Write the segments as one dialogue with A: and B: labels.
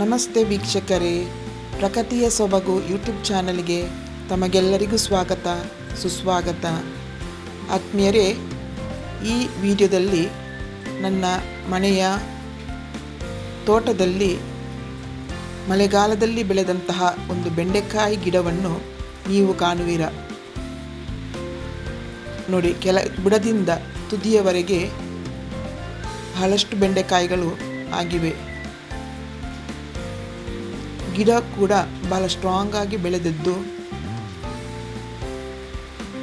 A: ನಮಸ್ತೆ ವೀಕ್ಷಕರೇ. ಪ್ರಕೃತಿಯ ಸೊಬಗು ಯೂಟ್ಯೂಬ್ ಚಾನಲ್ಗೆ ತಮಗೆಲ್ಲರಿಗೂ ಸ್ವಾಗತ, ಸುಸ್ವಾಗತ. ಆತ್ಮೀಯರೇ, ಈ ವಿಡಿಯೋದಲ್ಲಿ ನನ್ನ ಮನೆಯ ತೋಟದಲ್ಲಿ ಮಳೆಗಾಲದಲ್ಲಿ ಬೆಳೆದಂತಹ ಒಂದು ಬೆಂಡೆಕಾಯಿ ಗಿಡವನ್ನು ನೀವು ಕಾಣುವಿರ. ನೋಡಿ, ಕೆಲ ಬುಡದಿಂದ ತುದಿಯವರೆಗೆ ಬಹಳಷ್ಟು ಬೆಂಡೆಕಾಯಿಗಳು ಆಗಿವೆ. ಗಿಡ ಕೂಡ ಬಹಳ ಸ್ಟ್ರಾಂಗ್ ಆಗಿ ಬೆಳೆದದ್ದು.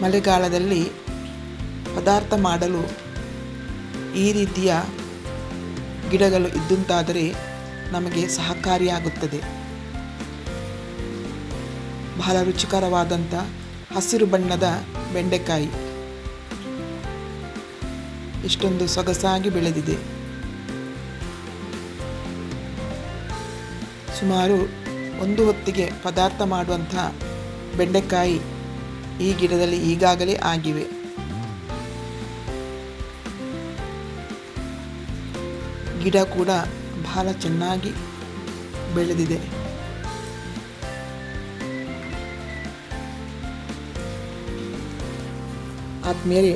A: ಮಳೆಗಾಲದಲ್ಲಿ ಪದಾರ್ಥ ಮಾಡಲು ಈ ರೀತಿಯ ಗಿಡಗಳು ಇದ್ದಂತಾದರೆ ನಮಗೆ ಸಹಕಾರಿಯಾಗುತ್ತದೆ ಬಹಳ ರುಚಿಕರವಾದಂಥ ಹಸಿರು ಬಣ್ಣದ ಬೆಂಡೆಕಾಯಿ. ಇಷ್ಟೊಂದು ಸೊಗಸಾಗಿ ಬೆಳೆದಿದೆ. ಸುಮಾರು ಒಂದು ಹೊತ್ತಿಗೆ ಪದಾರ್ಥ ಮಾಡುವಂಥ ಬೆಂಡೆಕಾಯಿ ಈ ಗಿಡದಲ್ಲಿ ಈಗಾಗಲೇ ಆಗಿವೆ. ಗಿಡ ಕೂಡ ಬಹಳ ಚೆನ್ನಾಗಿ ಬೆಳೆದಿದೆ. ಆದಮೇಲೆ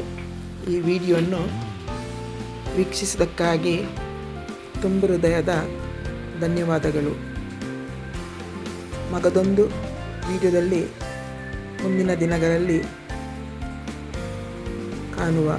A: ಈ ವಿಡಿಯೋವನ್ನು ವೀಕ್ಷಿಸಿದ್ದಕ್ಕಾಗಿ ತುಂಬ ಹೃದಯದ ಧನ್ಯವಾದಗಳು. ಮಗದೊಂದು ವಿಡಿಯೋದಲ್ಲಿ ಮುಂದಿನ ದಿನಗಳಲ್ಲಿ ಕಾಣುವ